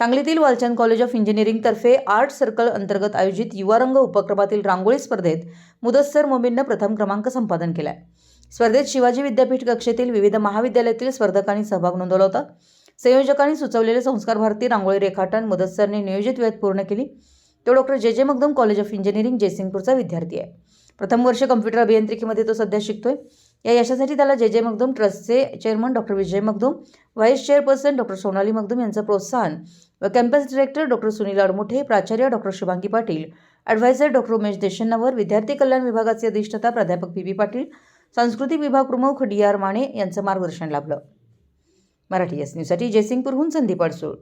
सांगलीतील Walchand college of इंजिनिअरिंगतर्फे art circle अंतर्गत आयोजित युवारंग उपक्रमातील रांगोळी स्पर्धेत मुदस्सर मोमींनं प्रथम क्रमांक संपादन केलाय. स्पर्धेत शिवाजी विद्यापीठ कक्षेतील विविध महाविद्यालयातील स्पर्धकांनी सहभाग नोंदवला होता. संयोजकांनी सुचवलेले संस्कार भारती रांगोळी रेखाटन मुदस्सरने नियोजित वेळेत पूर्ण केली. तो doctor J J Magdum college of engineering जयसिंगपूरचा विद्यार्थी आहे. प्रथम वर्ष कम्प्युटर अभियांत्रिकीमध्ये तो सध्या शिकतोय. या यशासाठी त्याला जे जे मगदूम ट्रस्टचे chairman doctor Vijay Magdum vice chairperson doctor Sonali Magdum यांचं प्रोत्साहन व campus director doctor Sunil Admuthe प्राचार्य doctor Shubhangi Patil adviser doctor Umesh Deshannavar विद्यार्थी कल्याण विभागाचे अधिष्ठाता प्राध्यापक पी बी पाटील सांस्कृतिक विभाग प्रमुख डी आर माने यांचं मार्गदर्शन लाभलं. मराठी एस न्यूजसाठी जयसिंगपूरहून संदीप अडसूळ.